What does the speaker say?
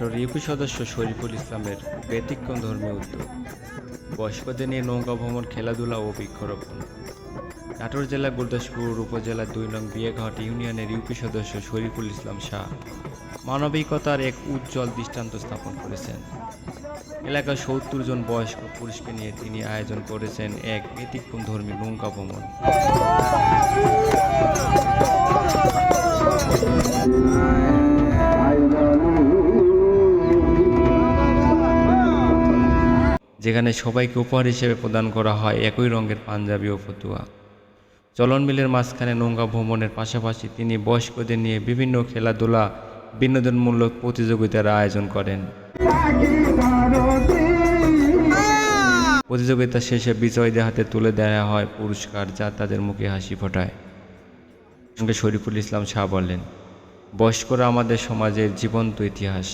UP সদস্য শরীফুল ইসলামের ব্যতিক্রম ধর্মীয় উদ্যোগ। বয়স্কদের নিয়ে নৌকা ভ্রমণ, খেলাধুলা ও বৃক্ষরোপণ। নাটোর জেলা গুরদাসপুর উপজেলার দুই নং বিয়েঘাট ইউনিয়নের ইউপি সদস্য শরীফুল ইসলাম শাহ মানবিকতার এক উজ্জ্বল দৃষ্টান্ত স্থাপন করেছেন। এলাকার সত্তর জন বয়স্ক পুরুষকে নিয়ে তিনি আয়োজন করেছেন এক ব্যতিক্রম ধর্মী নৌকা ভ্রমণ। যেখানে সবাইকে উপহার হিসেবে প্রদান করা হয়, একই রঙের পাঞ্জাবি ও ফতুয়া। চলন বিলের মাঝখানে নৌকা ভ্রমণের পাশাপাশি তিনি বয়স্কদের নিয়ে বিভিন্ন খেলাধুলা, বিনোদনমূলক প্রতিযোগিতার আয়োজন করেন। প্রতিযোগিতা শেষে বিজয়ীদের হাতে তুলে দেওয়া হয় পুরস্কার, যা তাদের মুখে হাসি ফোটায়। সঙ্গে শরীফুল ইসলাম শাহ বলেন, বয়স্করা আমাদের সমাজের জীবন্ত ইতিহাস।